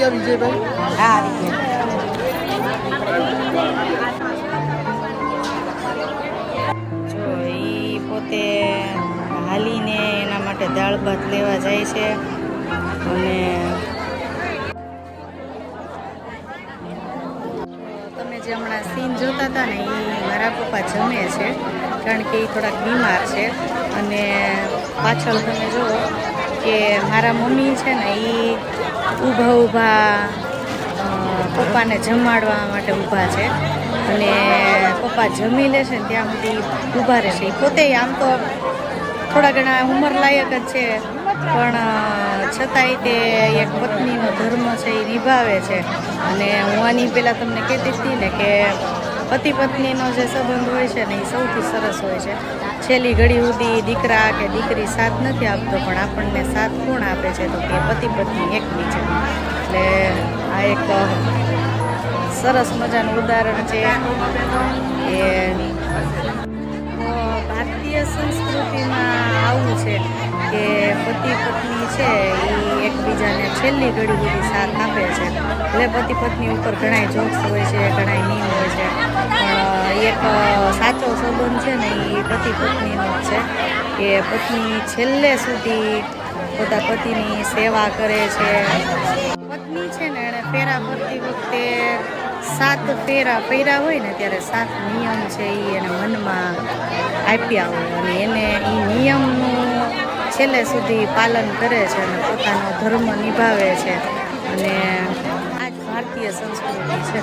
ગયા વિજયભાઈ? હા આવી ગયા પોતે હાલીને એના માટે દાળ ભાત લેવા જાય છે અને તમે જે હમણાં સીન જોતા હતા ને એ મારા પપ્પા જમે છે, કારણ કે એ થોડાક બીમાર છે. અને પાછળ તમે જુઓ કે મારા મમ્મી છે ને એ ઊભા ઊભા પપ્પાને જમાડવા માટે ઊભા છે. અને પપ્પા જમી લેશે ને ત્યાં સુધી ઊભા રહેશે એ પોતે આમ તો થોડા ઘણા ઉંમર લાયક જ છે. પણ છતાંય તે એક પત્નીનો ધર્મ છે એ નિભાવે છે. અને હું આની પહેલાં તમને કહેતી હતી ને કે પતિ પત્નીનો જે સંબંધ હોય છે ને એ સૌથી સરસ હોય છે. છેલ્લી ઘડી સુધી દીકરા કે દીકરી સાથ નથી આપતો, પણ આપણને સાથ કોણ આપે છે? તો કે પતિ પત્ની એકબીજા એટલે આ એક સરસ મજાનું ઉદાહરણ છે. કે ભારતીય સંસ્કૃતિમાં આવું છે કે પતિ પત્ની છે એ એકબીજાને છેલ્લી ઘડી સુધી સાથ આપે છે. એટલે પતિ પત્ની ઉપર ઘણા જોક્સ હોય છે ઘણા નિયમ હોય એક સાચો સંબંધ છે ને એ પતિ પત્નીનો છે. કે પત્ની છેલ્લે સુધી પોતા પતિની સેવા કરે છે. પત્ની છે ને એણે ફેરા ફરતી વખતે સાત ફેરા ફેરા હોય ને ત્યારે સાત નિયમ છે એ એને મનમાં આપ્યા હોય અને એને એ નિયમનું છેલ્લે સુધી પાલન કરે છે અને પોતાનો ધર્મ નિભાવે છે. અને આ જ ભારતીય સંસ્કૃતિ છે.